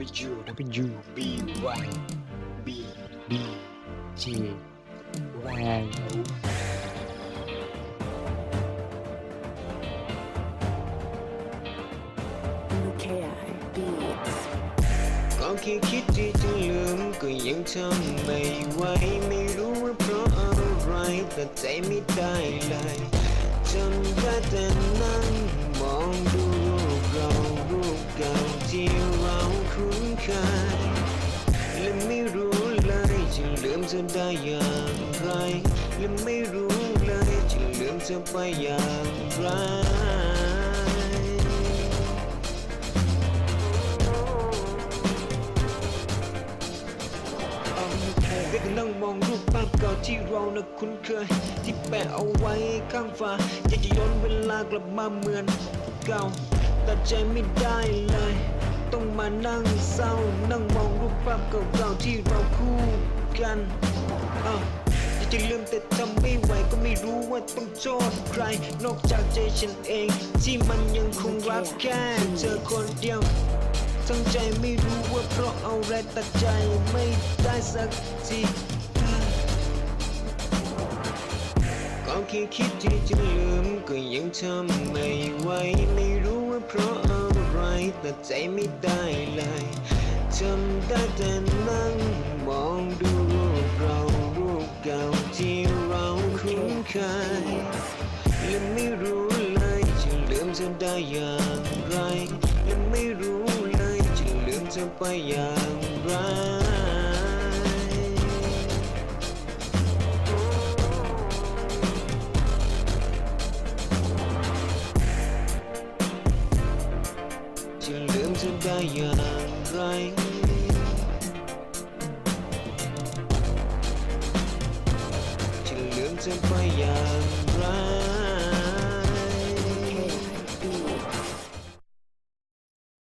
W W B Y B B J Y ก็แค่คิดที่จะลืมก็ยังทำไม่ไหวไม่รู้ว่าเพราะอะไรแต่ใจไม่ได้เลย คุ้นและไม่รู้เลยจะลืมเธอได้อย่างไร และไม่รู้เลยจะลืมเธอไปอย่างไรได้แต่นั่งมองรูปภาพเก่าที่เรานะคุ้นเคย ที่แปะเอาไว้ข้างฝาอยากจะย้อนเวลากลับมาเหมือนเก่า แต่ใจไม่ได้เลย ต้องมานั่งเศร้า นั่งมองรูปภาพเก่าๆที่เราคู่กันอ้าวอยากจะลืมแต่ทำไม่ไหวก็ไม่รู้ว่าต้องโทษใคร นอกจากใจฉันเอง ที่มันยังคงรักแค่เธอคนเดียวทั้งใจไม่รู้ว่าเพราะอะไรตัดใจไม่ได้สักทีก็แค่คิดที่จะลืมก็ยังทำไม่ไหวไม่รู้ ว่าเพราะอะไรแตัดใจไม่ได้เลยจำได้แต่นั่งมองดูรูปเรารูปเก่าที่เราคุ้นเคยและไม่รู้เลยจะลืมเธอได้อย่างไรและไม่รู้เลยจะลืมเธอไปอย่างไร จะได้อย่างไรจะลืมเธอไปอย่างไร